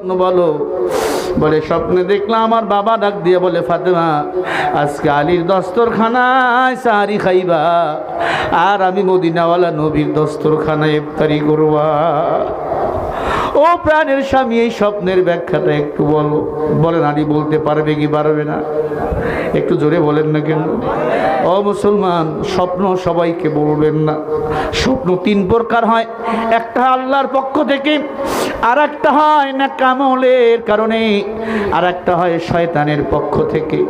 স্বপ্ন বলো। বলে স্বপ্নে দেখলাম আমার বাবা ডাক দিয়ে বলে, ফাতেমা, আজকে আলীর দস্তরখানায় সারি খাইবা আর আমি মদিনাওয়ালা নবীর দস্তরখানায় ইফতারি করবা। ও প্রাণের স্বামী, এই স্বপ্নের ব্যাখ্যাটা একটু বলো। বলেন আলী বলতে পারবে কি পারবে না? একটু জোরে বলেন না কেন? ও মুসলমান, স্বপ্ন সবাইকে বলবেন না। স্বপ্ন তিন প্রকার হয়। একটা আল্লাহর পক্ষ থেকে আর একটা হয় না কামলের কারণে আর একটা হয় শয়তানের পক্ষ থেকে।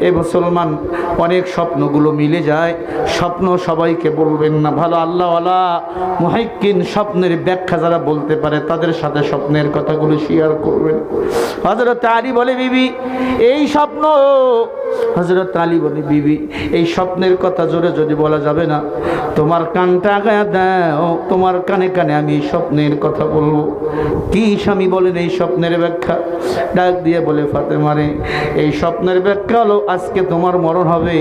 এ মুসলমান, অনেক স্বপ্নগুলো মিলে যায়। স্বপ্ন সবাইকে বলবেন না। ভালো আল্লাহওয়ালা, মহাইকিন স্বপ্নের ব্যাখ্যা যারা বলতে পারে, তাদের সাথে স্বপ্নের কথাগুলো শেয়ার করবেন। হজরত আলী বলে বিবি এই স্বপ্ন হজরত আলী বলে বিবি, এই স্বপ্নের কথা জোরে যদি বলা যাবে না, তোমার কানটা আগায় দাও, তোমার কানে কানে আমি স্বপ্নের কথা বলব। কি স্বামী বলেন এই স্বপ্নের ব্যাখ্যা? ডাক দিয়ে বলে ফাতেমারে এই স্বপ্নের ব্যাখ্যা হলো, আজকে তোমার মরণ হবে,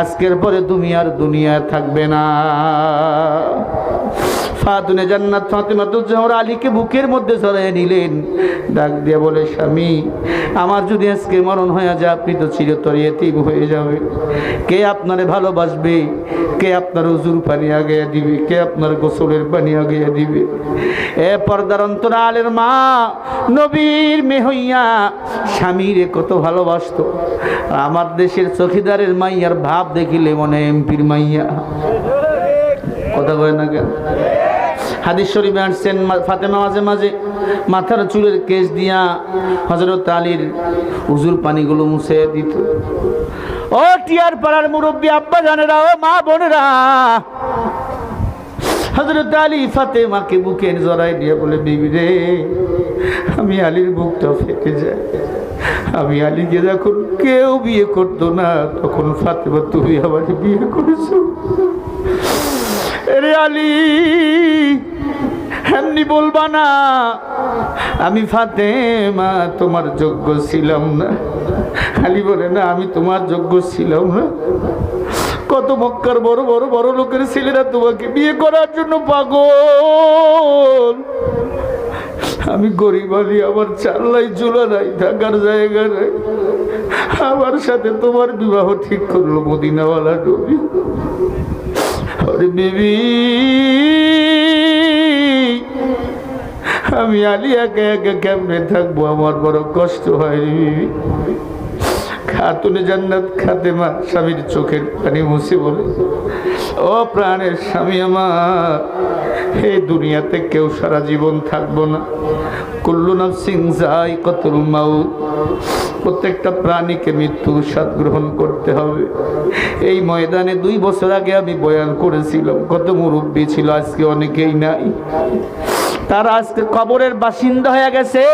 আজকের পরে তুমি আর দুনিয়ায় থাকবে না। ফাতুনে জান্নাত ফাতেমা তো জহর আলীকে বুকের মধ্যে জড়াইয়ে নিলেন। ডাক দিয়ে বলে, স্বামী, আমার যদি আজকে মরণ হয়ে যায়, আপনি তো চিরতর এতিম হয়ে যাবে। কে আপনারে ভালোবাসবে? কে আপনার উজুর পানি আগে দিবে? কে আপনার গোসলের পানি আগে দিবে? এ পর্দার অন্তরালের মা, নবীর মেহইয়া স্বামীরে কত ভালোবাসতো। আমার দেশের চৌকিদারের মাইয়ার ভাব দেখিলে মনে এমপির মাইয়া। কথা কয় না কেন? হাদিস শরীফে আসছেন মা- ফাতেমা মাঝে মাঝে। মাথার চুলের কেশ দিয়া হজরত আলীর উজুর পানিগুলো মুছে দিত। ও টিয়ার পাড়ার মুরব্বী আব্বা জানেরা, ও মা বোনেরা। হজরত আলী ফাতেমাকে বুকে জড়াই দিয়ে বলে, বিবি রে, আমি আলীর বুকটা ফেটে যায়। আমি আলীকে যখন কেউ বিয়ে করতো না, তখন ফাতেমা, তুমি আমার বিয়ে করেছ। রে আলী এমনি বলবা না। আমি ফাতে মা তোমার যোগ্য ছিলাম না। আলী বলে, না, আমি তোমার যোগ্য ছিলাম না। কত মক্কার বড় বড় বড় লোকের ছেলেরা তোমাকে বিয়ে করার জন্য পাগল। আমি গরিব আলী, আমার চাল্লাই চুলা নাই, থাকার জায়গা নাই। আমার সাথে তোমার বিবাহ ঠিক করল মদিনাওয়ালা নবী। আরে বেবি। আমি আলী একে একে কেমনে থাকব? আমার বড় কষ্ট হয় খাতুনে জান্নাত খাতেমা স্বামীর চোখের পানি মুছে বলে, ও প্রাণের স্বামী আমার এই দুনিয়াতে কেউ সারা জীবন থাকব না। কুল্লু সিং যাই কতুল মাউত, প্রত্যেকটা প্রাণীকে মৃত্যুর স্বাদ গ্রহণ করতে হবে। এই ময়দানে দুই বছর আগে আমি বয়ান করেছিলাম, কত মুরব্বী ছিল, আজকে অনেকেই নাই। তারা আজকে কবরের বাসিন্দা হয়ে গেছে।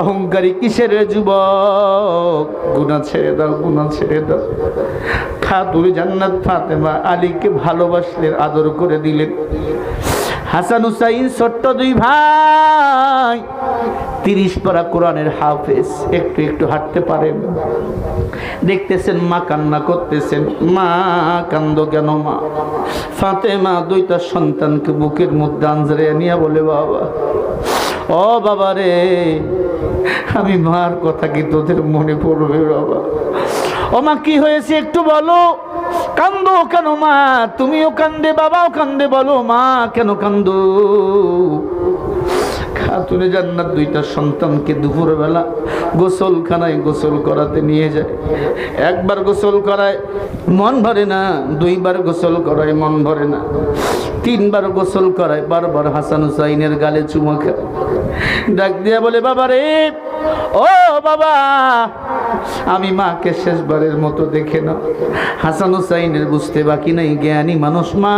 অহংকারী কিসের যুবক? গুণা ছেড়ে দাও গুণা ছেড়ে দাও। খাতুর জান্নাত ফাতেমা আলীকে ভালোবাসলেন আদর করে দিলেন হাসান হুসাইন ছোট্ট দুই ভাই, তিরিশ পারা কোরআনের হাফেজ, একটু একটু হাঁটতে পারেন। দেখতেছেন, মা কান্না করতেছেন। মা কান্দ কেন, মা? ফাতেমা দুইটা সন্তানকে বুকের মধ্যে আঞ্জরে নিয়ে বলে, বাবা, ও বাবা রে, আমি মার কথা কি তোদের মনে পড়বে, বাবা? ও মা, কি হয়েছে একটু বলো? কান্দো কেন, মা? তুমিও কান্দে, বাবাও কান্দে, বলো, মা, কেন কান্দো? খাতুনে জান্নাত দুইটা সন্তানকে দুপুরবেলা গোসলখানায় গোসল করাতে নিয়ে যায়। একবার গোসল করায়, মন ভরে না। দুইবার গোসল করায়, মন ভরে না। তিনবার গোসল করায়, বারবার হাসান হুসাইনের গালে চুমা খায়। ডাক দিয়া বলে, বাবা রে, ও বাবা, আমি মাকে শেষবারের মতো দেখে না। হাসান হুসাইনের বুঝতে বাকি নাই, জ্ঞানী মানুষ মা।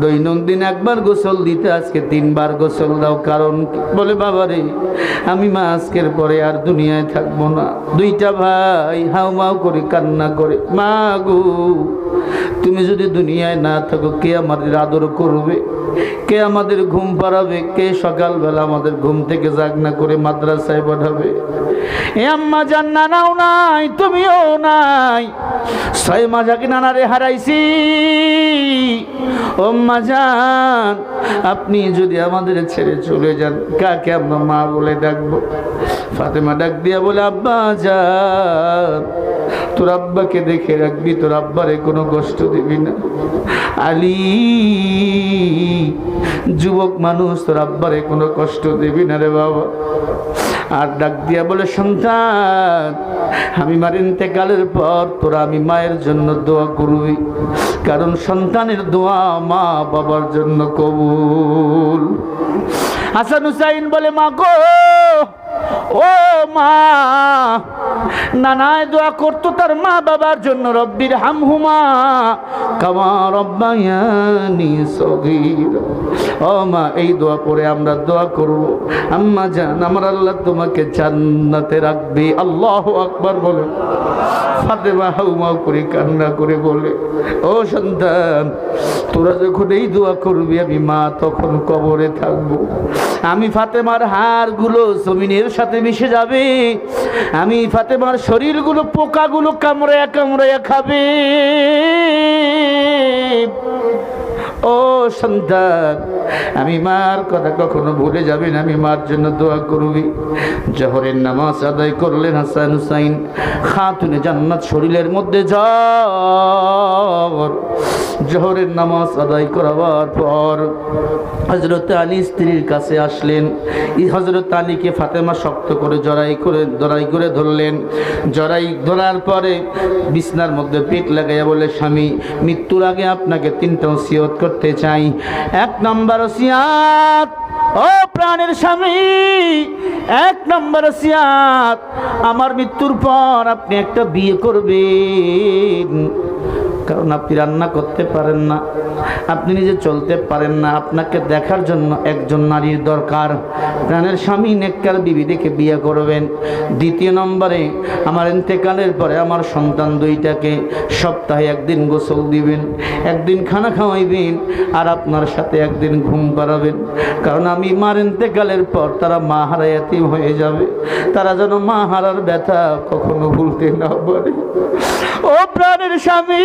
দৈনন্দিন একবার গোসল দিতে, আজকে তিনবার গোসল দাও। কারণ বলে, বাবা রে, আমি মা আজকের পরে আর দুনিয়ায় থাকব না। দুইটা ভাই হাউ মাউ করে কান্না করে, মা গো, তুমি যদি দুনিয়ায় না থাকো, কে আমাদের আদর করবে? কে আমাদের ঘুম পাড়াবে? কে সকালবেলা আমাদের ঘুম থেকে জাগনা করে মাদ্রাসায় পাঠাবে? এ আম্মা জান, নানাও নাই, তুমিও নাই। ছয় আগে নানারে হারাইছি। ও মাজান আপনি যদি আমাদের ছেড়ে চলে যান, কাকে আমরা মা বলে ডাকবো? ফাতেমা ডাক দিয়া বলে, আব্বা যান তোর আব্বাকে দেখে রাখবি, তোর আব্বারে কোনো কষ্ট দিবি না। আলী, যুবক মানুষ, তোর আব্বারে কোনো কষ্ট দিবি না রে বাবা। আর ডাক দিয়া বলে, সন্তান, আমি মারিনতে ইন্তেকালের পর তোরা আমি মায়ের জন্য দোয়া করবি কারণ সন্তানের দোয়া মা বাবার জন্য কবুল। হাসান হুসাইন বলে, মা গো ও মা, নানায় দোয়া করতো তার মা বাবার জন্য, রব্বির হামহুমা, কামা রব্বায়ানি সগীর। ও মা, এই দোয়া পরে আমরা দোয়া করব। আম্মা জান, আমার আল্লাহ তোমাকে জান্নাতে রাখবে। আল্লাহ আকবার বলে। ফাতেমা হাউমাউ করে কান্না করে বলে, ও সন্তান, তোরা যখন এই দোয়া করবি, আমি মা তখন কবরে থাকব। আমি ফাতেমার হাড়গুলো জমিনের সাথে মিশে যাবে। আমি ফাতেমার শরীরগুলো পোকাগুলো কামড়ায় কামড়ায় খাবে। ও সন্তান, আমি মার কথা কখনো ভুলে যাবি না, আমি মার জন্য দোয়া করবি। জহরের নামাজ আদায় করলেন হাসান হুসাইন খাতুনে জান্নাত শরীরের মধ্যে জ্বর জহরের নামাজ আদায় করাবার পর হজরত আলী স্ত্রীর কাছে আসলেন। হজরত আলীকে ফাতেমা শক্ত করে জড়াই করে জড়াই করে ধরলেন। জড়াই ধরার পরে বিছনার মধ্যে পেট লাগাইয়া বলে স্বামী, মৃত্যুর আগে আপনাকে তিনটা ওসিয়ত করতে চাই। এক নম্বর সিয়াত ও প্রাণের স্বামী, এক নম্বর সিয়াত আমার মৃত্যুর পর আপনি একটা বিয়ে করবেন। কারণ আপনি রান্না করতে পারেন না। আপনি নিজে চলতে পারেন না। আপনাকে দেখার জন্য একজন নারীর দরকার। প্রাণের স্বামী নেককার বিবি দেখে বিয়ে করবেন। দ্বিতীয় নম্বরে, আমার ইন্তেকালের পরে আমার সন্তান দুইটাকে সপ্তাহে একদিন গোসল দিবেন, একদিন খানা খাওয়াইবেন আর আপনার সাথে একদিন ঘুম করাবেন। কারণ আমি মার ইন্তেকালের পর তারা মা হারায়াতি হয়ে যাবে। তারা যেন মা হারার ব্যথা কখনো ভুলতে না পারে। ও প্রাণের স্বামী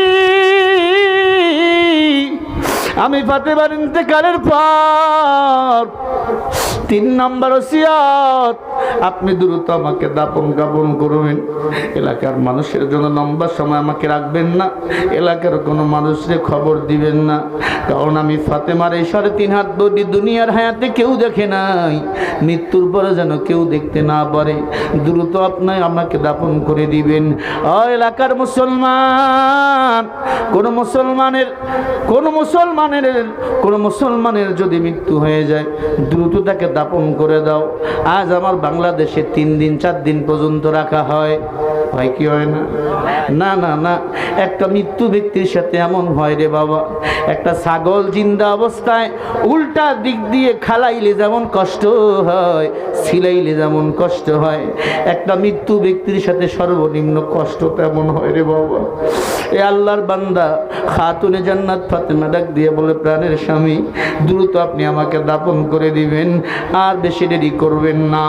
আমি ফাতেমার ইন্তেকালের পর তিন নম্বর ওসিয়ত, আপনি দ্রুত আমাকে দাপন কাপন করবেন। এলাকার মানুষের জন্য লম্বা সময় আমাকে রাখবেন না। এলাকার কোনো মানুষকে খবর দিবেন না। কারণ আমি ফাতেমার এই সাড়ে তিন হাত বডি দুনিয়ার হায়াতে কেউ দেখে নাই। মৃত্যুর পরে যেন কেউ দেখতে না পারে। দ্রুত আপনি আমাকে দাপন করে দিবেন। এলাকার মুসলমান, কোন মুসলমানের, কোন মুসলমানের, কোন মুসলমানের যদি মৃত্যু হয়ে যায়, দ্রুত তাকে দাপন করে দাও। আজ আমার বাংলাদেশে তিন দিন, চার দিন পর্যন্ত রাখা হয়। হয় কি হয় না? না না না। একটা মৃত্যু ব্যক্তির সাথে এমন হয় রে বাবা, একটা ছাগল জিন্দা অবস্থায় উল্টা দিক দিয়ে খালাইলে যেমন কষ্ট হয় সিলাইলে যেমন কষ্ট হয়। একটা মৃত্যু ব্যক্তির সাথে সর্বনিম্ন কষ্ট তেমন হয় রে বাবা। এ আল্লাহর বান্দা খাতুনে জান্নাত ফাতেমা ডাক দিয়ে বলে, প্রাণের স্বামী, দ্রুত আপনি আমাকে দাপন করে দিবেন, আর বেশি দেরি করবেন না।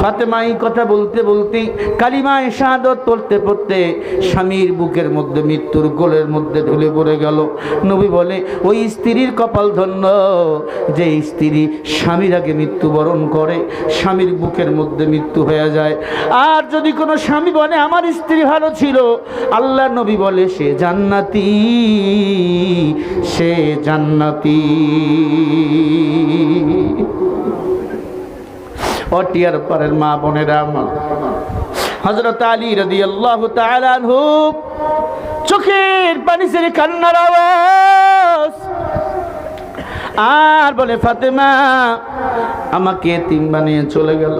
ফাতেমা এই কথা বলতে বলতে কালিমায় শাহাদত পড়তে পড়তে স্বামীর বুকের মধ্যে মৃত্যুর গোলের মধ্যে ঢুলে পড়ে গেল। নবী বলে, ওই স্ত্রীর কপাল ধন্য, যে স্ত্রী স্বামীর আগে মৃত্যুবরণ করে, স্বামীর বুকের মধ্যে মৃত্যু হয়ে যায়। আর যদি কোনো স্বামী বলে, আমার স্ত্রী ভালো ছিল, আল্লাহ নবী বলে সে জান্নাতি সে জান্নাতি। অটিয়ার পরের মা বোনেরা আমার। হজরত আলী রদি আল্লাহ চোখের পানি ছেড়ে কান্নার আওয়াজ আর বলে, ফাতেমা, আমাকে তিন বানিয়ে চলে গেল।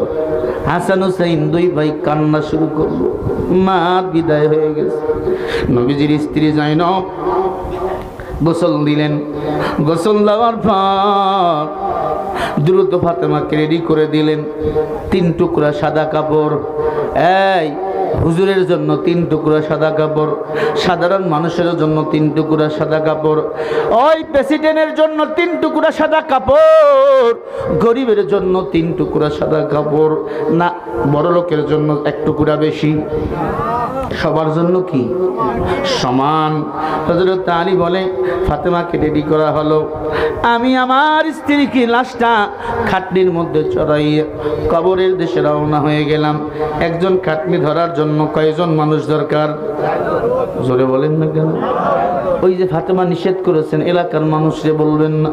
হাসান হুসাইন দুই ভাই কান্না শুরু করল। মা বিদায় হয়ে গেছে। নবীজির স্ত্রী জাইনব গোসল দিলেন। গোসল দেওয়ার পর দ্রুত ফাতেমাকে রেডি করে দিলেন। তিন টুকরা সাদা কাপড়। এই হুজুরের জন্য তিন টুকরা সাদা কাপড়, সাধারণ মানুষের জন্য তিন টুকরা সাদা কাপড়, ওই প্রেসিডেন্টের জন্য তিন টুকরা সাদা কাপড়, গরিবের জন্য তিন টুকরা সাদা কাপড়, না বড় লোকের জন্য এক টুকরা বেশি। সবার জন্য কি? সমান। হজরত আলী বলে, ফাতেমাকে রেডি করা হলো। আমি আমার স্ত্রীকে লাশটা খাটনির মধ্যে চড়াইয়ে কবরের দেশে রওনা হয়ে গেলাম। একজন খাটনি ধরার জন্য কয়জন মানুষ দরকার? জোরে বলেন না কেন? ওই যে ফাতেমা নিষেধ করেছেন, এলাকার মানুষকে বলবেন না।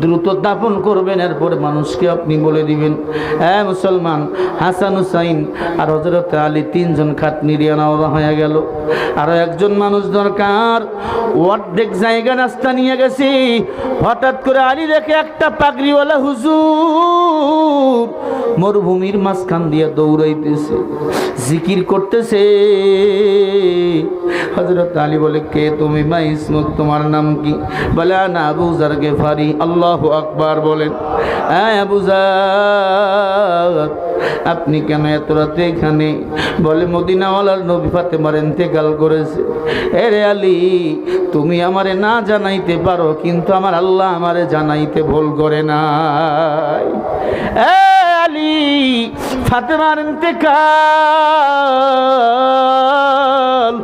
দ্রুত দাপন করবেন, এরপরে মানুষকে আপনি বলে দিবেন। হ্যাঁ মুসলমান, হাসান হুসাইন আর হজরত আলী তিনজন খাটনি দিয়ে নেওয়া হয়ে গেল। আরও একজন মানুষ দরকার। অর্ধেক জায়গা রাস্তা নিয়ে গেছি। হঠাৎ করে আলী দেখে একটা পাগড়িওয়ালা হুজুর মরুভূমির মাঝখান দিয়ে দৌড়াইতেছে। জিকির করতেছে। হজরত আলী বলে, কে তুমি মা ইসমত, তোমার নাম কি? বলে না আবু জার গেফারি। আল্লাহ আকবার বলেন হ্যাঁ আবু জার আপনি কেন এত রাতে এখানে? বলে, মদিনাওয়ালার নবী ফাতেমার ইন্তেকাল করেছে। এরে আলী, তুমি আমারে না জানাইতে পারো, কিন্তু আমার আল্লাহ আমারে জানাইতে ভুল করে এ আলী ফাতেমার ইন্তেকাল।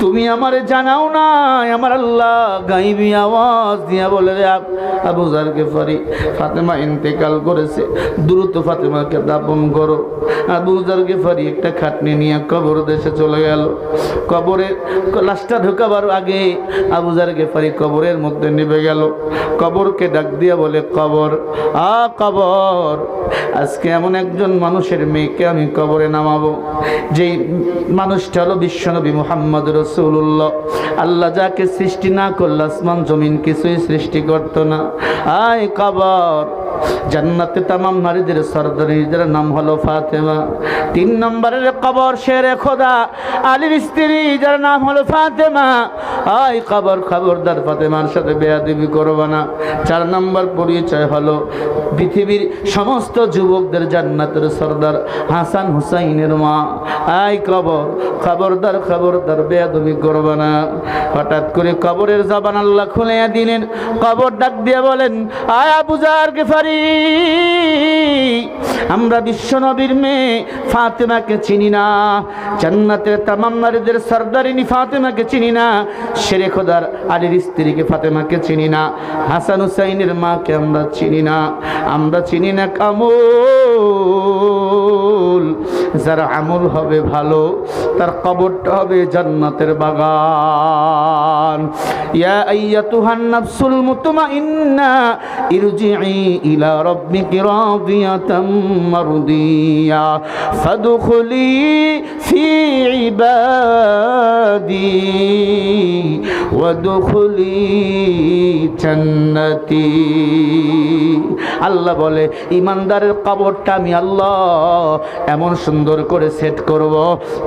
তুমি আমারে জানাও না আমার আল্লাহ গাইবি আওয়াজ দিয়া বলে রে আব- আবু জারকে ফারি ফাতেমা ইন্তেকাল করেছে, দ্রুত ফাতেমাকে দাপন করো। আবু জারকে ফারি একটা খাটনি নিয়ে কবর দেশে চলে গেল। কবরে লাশটা ঢোকাবার আগে আবু জারকে ফারি কবরের মধ্যে নেমে গেল। কবরকে ডাক দিয়া বলে, কবর, আ কবর। আজকে এমন একজন মানুষের মেয়েকে আমি কবরে নামাবো, যেই মানুষটা হলো বিশ্বনবী মোহাম্মদ রসুল্লাহ আল্লাহ যাকে সৃষ্টি না করলে আসমান জমিন কিছুই সৃষ্টি করতো না। আয় কবর জান্নাতে তামাম নারীদের নাম হলো ফাতেমা। তিন নম্বরের কবর শেরে খোদা। আলীর স্ত্রী যার নাম হলো ফাতেমা। কবর খবরদার ফাতেমার সাথে বেয়াদিবি না। চার নম্বর পরিচয় হলো পৃথিবীর সমস্ত যুবকদের জান্নাতের সর্দার হাসান হুসাইনের মা। আই কবর খবরদার খবরদার বেয়াদবি করব না। হঠাৎ করে কবরের জবান আল্লাহ খুলে দিলেন। কবর ডাক দিয়ে বলেন, আয় আবুজার গেফারি আমরা বিশ্ব নবীর মেয়ে ফাতেমাকে চিনি না। জান্নাতের তামাম নারীদের সর্দারিনী ফাতেমাকে চিনি না। শেরে খোদার আলীর স্ত্রীকে ফাতেমাকে চিনি না। হাসান হুসাইনের মাকে আমরা চিনি না। আমরা চিনি না কামল যার আমল হবে ভালো, তার কবরটা হবে জান্নাতের বাগান। ইয়া আইয়াতুহান নাফসুল মুতমাইন্না ইরজিই ইলা রাব্বিকি রাদিয়াতাম মারদিয়া, ফাদখুলি ফি ইবাদি, ওয়াদখুলি জান্নাতি। আল্লাহ বলে, ইমানদারের কবরটা আমি আল্লাহ এমন সুন্দর করে সেট করব।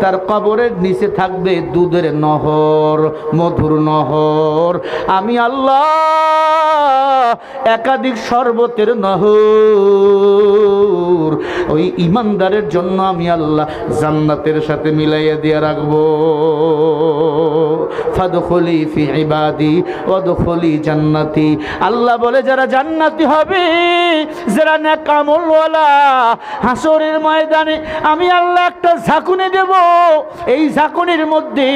তার কবরের নিচে থাকবে দুধের নহর, মধুর নহর। আমি আল্লাহ একাধিক শরবতের নহর। ওই ইমানদারের জন্য আমি আল্লাহ জান্নাতের সাথে মিলাইয়া দিয়ে রাখব। ফাদখলি ফি ইবাদি, ওয়াদখলি জান্নাতি। আল্লাহ বলে, যারা জান্নাতি হবে, যারা নেকামলওয়ালা হাসরের ময়দানে, আমি আল্লাহ একটা ঝাঁকুনি দেব। এই ঝাঁকুনির মধ্যে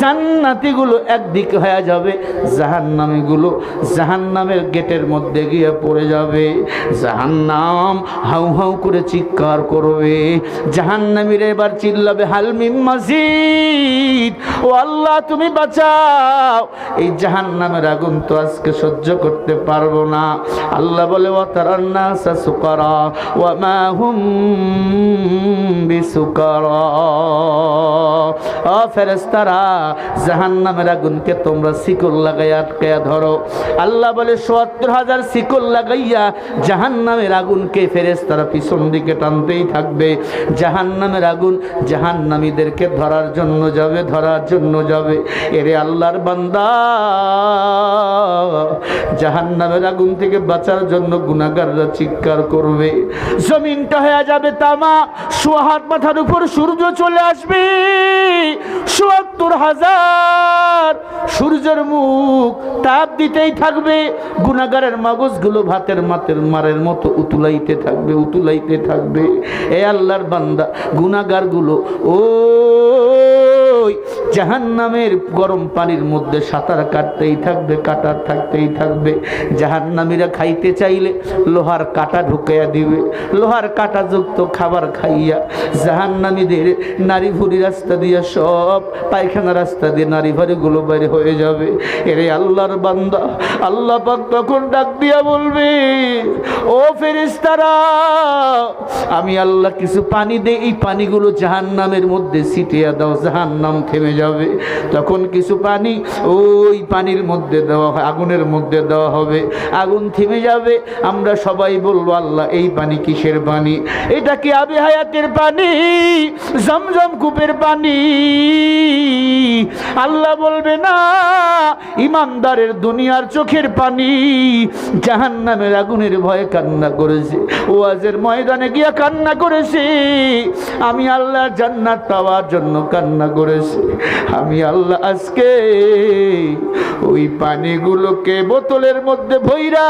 জান্নাতিগুলো একদিকে হয়ে যাবে, জাহান্নামীগুলো জাহান্নামের গেটের মধ্যে গিয়ে পড়ে যাবে। জাহান্নাম হাউ হাউ করে চিৎকার করবে। জাহান্নামীরা এবার চিল্লাবে হালমিম মাসিদ ও আল্লাহ, তুমি বাঁচাও। এই জাহান্নামের আগুন তো আজকে সহ্য করতে পারব না। আল্লাহ বলে ও তারান্না ফেরেস্তারা জাহান্নামের আগুনকে তোমরা শিকল লাগাই আটকায়া ধরো। আল্লাহ বলে, সত্তর হাজার শিকল লাগাইয়া জাহান্নামের আগুনকে ফেরেস্তারা পিছন দিকে টানতেই থাকবে। জাহান্নামের আগুন জাহান্নামীদেরকে ধরার জন্য যাবে, ধরার জন্য যাবে। এরে আল্লাহর বান্দা, জাহান্নামের আগুন থেকে বাঁচার জন্য গুনাহগাররা চিৎকার করবে। জমিনটা হয়ে যাবে তামা সোয়া হাত মাথার উপর সূর্য চলে আসবে। চুয়াত্তর হাজার সূর্যের মুখ তাপ দিতেই থাকবে গুনাগারের মগজগুলো ভাতের মাতের মারের মতো উতুলাইতে থাকবে উতুলাইতে থাকবে। এ আল্লাহর বান্দা গুনাগারগুলো ওই জাহান্নামের গরম পানির মধ্যে সাঁতার কাটতেই থাকবে, কাটার থাকতেই থাকবে। জাহান্নামীরা খাইতে চাইলে লোহার কাটা ঢুকাইয়া দিবে। লোহার কাটা যুক্ত খাবার খাইয়া জাহান্নামীদের নারী ভুরি রাস্তা দিয়ে সব পায়খানা রাস্তা দিয়ে নারী ভারিগুলো বাইরে হয়ে যাবে। এরে আল্লাহর বান্দা, আল্লাহ পাক তখন ডাক দিয়া বলবে, ও ফেরেশতারা, আমি আল্লাহ কিছু পানি দে এই পানিগুলো জাহান্নামের মধ্যে ছিটিয়া দাও জাহান্নাম থেমে যাবে। তখন কিছু পানি ওই পানির মধ্যে দেওয়া হয়, আগুনের মধ্যে দেওয়া হবে। আগুন থেমে যাবে। আমরা সবাই বলব, আল্লাহ, এই পানি কিসের পানি? এটা কি আবি হায়াতের পানি? জমজম কূপের পানি? আল্লাহ বলবে, না, ইমানদারের দুনিয়ার চোখের পানি। জাহান্নামের আগুনের ভয়ে কান্না করেছে। ওয়াজের ময়দানে গিয়া কান্না করেছে। আমি আল্লাহ জান্নাত পাওয়ার জন্য কান্না করেছি আমি আল্লাহ আজকে ওই পানিগুলোকে বোতলের মধ্যে ভৈরা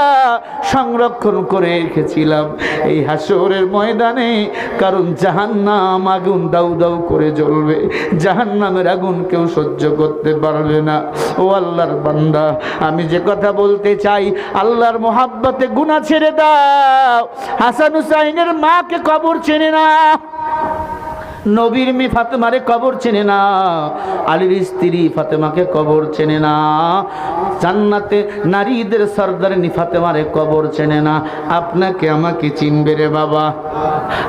সংরক্ষণ করে রেখেছিলাম। এই হাসরের ময়দানে কারণ জাহান্নাম আগুন দাউ দাউ করে জ্বলবে। জাহান্নামের আগুন কেউ সহ্য করতে পারবে না। ও আল্লাহর বান্দা, আমি যে কথা বলতে চাই, আল্লাহর মোহাব্বতে গুণা ছেড়ে দাও। হাসান হুসাইনের মাকে কবর চেনে না। নবীর মি ফাতেমারে কবর চেনে না, আলীর স্ত্রী ফাতেমাকে কবর চেনে না, জান্নাতে নারীদের সর্দার নি ফাতেমারে কবর চেনে না। আপনাকে আমাকে চিনবে রে বাবা,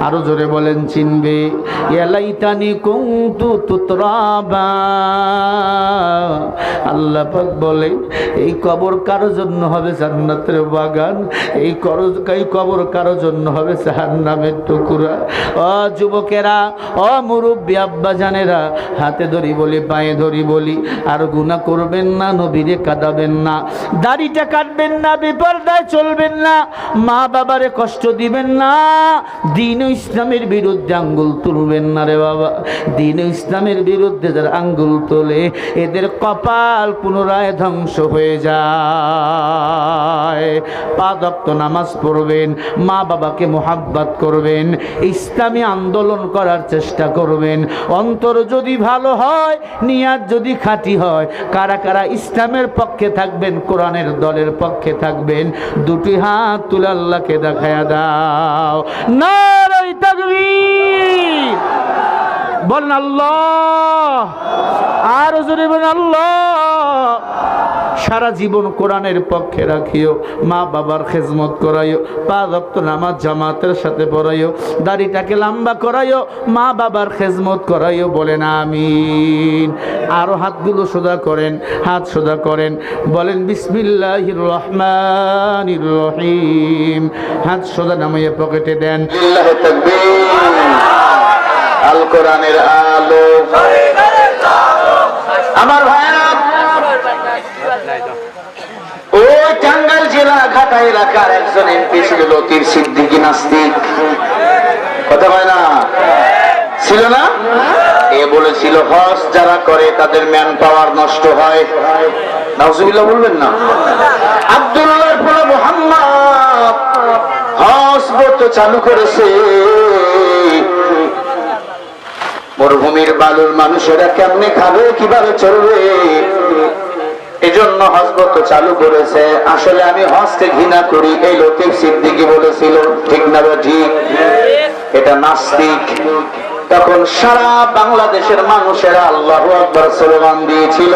আরও জোরে বলেন চিনবে। এলাইতানি কুন্তু তুতরাবা। আল্লাহ পাক বলে এই কবর কারও জন্য হবে জান্নাতের বাগান, এই করো এই কবর কারও জন্য হবে জাহান্নামের টুকুরা। ও যুবকেরা ও মুরব্বী আব্বা জানেরা, হাতে ধরি বলি, পায়ে ধরি বলি, আর গুনাহ করবেন না, নবীরে কাঁদাবেন না। দাড়িটা কাটবেন না, বিপর্দায় চলবেন না, মা বাবারে কষ্ট দিবেন না, দিন ইসলামের বিরুদ্ধে আঙ্গুল তুলবেন না রে বাবা। দিন ইসলামের বিরুদ্ধে যারা আঙ্গুল তোলে, এদের কপাল পুনরায় ধ্বংস হয়ে যায়। পাদপ্ত নামাজ পড়বেন, মা বাবাকে মোহাব্বত করবেন, ইসলামী আন্দোলন করার চেষ্টা করবেন। অন্তর যদি ভালো হয়, নিয়াত যদি খাঁটি হয়, কারা কারা ইসলামের পক্ষে থাকবেন, কোরআনের দলের পক্ষে থাকবেন, দুটি হাত তুলে আল্লাহকে দেখায়া দাও। না তাকবীর। বলেন আল্লাহ। আর জোরে আল্লাহ। সারা জীবন কোরআনের পক্ষে রাখিও মা বাবার খেজমত করাইও পা রক্ত নামাজ জামাতের সাথে পড়াইও দাড়িটাকে লম্বা করাইও মা বাবার খেজমত করাইও বলেন আমিন। আরও হাতগুলো সোজা করেন হাত সোজা করেন বলেন বিসমিল্লাহির রহমানির রহিম। হাত সোজা নামাইয়া পকেটে দেন। আল কোরআনের আলো। আমার ভাইরা ওই টাঙ্গাইল জেলা ঘাটা এলাকার একজন এমপি ছিল লতির সিদ্দিকি নাস্তিক। কথা হয় না? ছিল না? এ বলেছিল যারা করে তাদের ম্যান পাওয়ার নষ্ট হয়। বলবেন না? বলে মোহাম্মদ চালু করেছে। মরুভূমির বালুর মানুষেরা কেমনে খাবে, কীভাবে চলবে? এজন্য হজবত চালু করেছে। আসলে আমি হজকে ঘৃণা করি, এই লতিফ সিদ্দিকি বলেছিল, ঠিক না ঠিক? এটা নাস্তিক। তখন সারা বাংলাদেশের মানুষেরা আল্লাহ আকবর স্লোগান দিয়েছিল,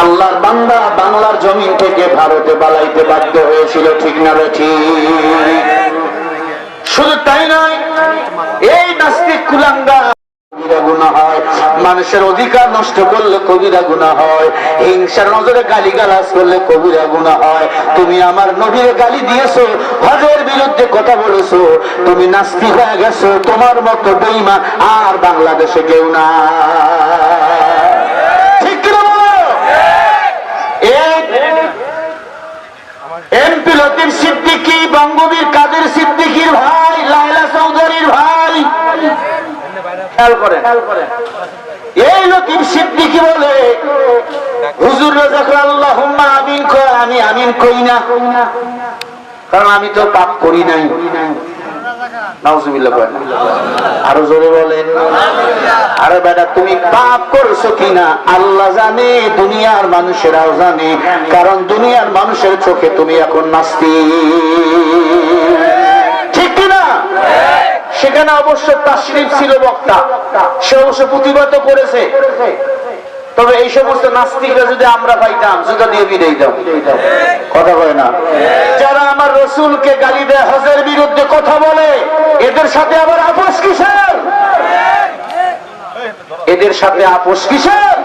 আল্লাহর বান্দা বাংলার জমিন থেকে ভারতে পালাইতে বাধ্য হয়েছিল, ঠিক না ঠিক? শুধু তাই নয়, এই নাস্তিক কুলাঙ্গা মানুষের অধিকার নষ্ট করলে কবিরা গুণা হয়। হিংসার নজরে গালি গালাস করলে কবিরা গুণা হয়। তুমি আমার নবীরে গালি দিয়েছ, হজের বিরুদ্ধে কথা বলেছ। তুমি নাস্তি হয়ে গেছো, তোমার মতো বেইমা আর বাংলাদেশে কেউ না এমপি লতিম সিদ্দিকি, বঙ্গবীর কাদের সিদ্দিকির ভাই? এই সিদ্দিকী বলে আমিন কয়, আমি আমিন না। কারণ আমি তো পাপ করি নাই। আরও জোরে বলেন। আরে বেটা, তুমি পাপ করছ কিনা? আল্লাহ জানে, দুনিয়ার মানুষেরাও জানে, কারণ দুনিয়ার মানুষের চোখে তুমি এখন নাস্তি ঠিক কিনা? সেখানে অবশ্য তাশরিফ ছিল বক্তা। সে অবশ্য প্রতিবাদ করেছে। তবে এই সমস্ত নাস্তিকরা যদি আমরা পাইতাম, জুতা দিয়ে বিদায় দাও কথা বলে না? যারা আমার রসুলকে গালি দেয়, হজের বিরুদ্ধে কথা বলে, এদের সাথে আবার আপোষ কিসের? এদের সাথে আপোষ কিসের?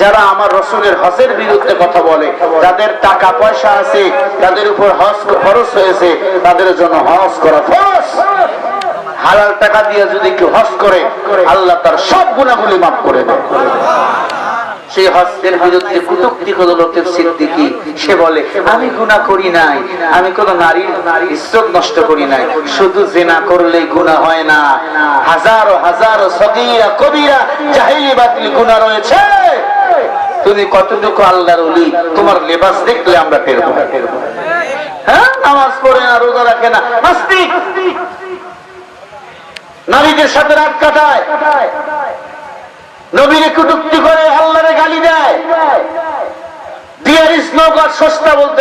যারা আমার রসুলের হজের বিরুদ্ধে কথা বলে যাদের টাকা পয়সা আছে, তাদের উপর হজ খরচ হয়েছে, তাদের জন্য হজ করা ফরজ। হালাল টাকা দিয়ে যদি কেউ হজ করে, আল্লাহ তার সব গুণাগুলি মাফ করে দেয় সেই হস্তের বিরুদ্ধে কুটুক্তি করল লোকের সিদ্দিকি, সে বলে, আমি গুণা করি নাই, আমি কোন নারীর ইজ্জত নষ্ট করি নাই। শুধু জেনা করলেই গুণা হয় না। হাজারো হাজারো সগীরা, কবিরা, জাহিলি বাতিল গুণা রয়েছে। তুমি কতটুকু আল্লাহর উলি তোমার লেবাস দেখলে আমরা টের হ্যাঁ? নামাজ পড়ে না, রোজা রাখে না। নাস্তিক! নারীদের সাথে রাত কাটায়। নবীরে কুটুক্তি করে, আল্লাহরে গালি দেয়। ডিয়ার ইস নো সস্তা বলতে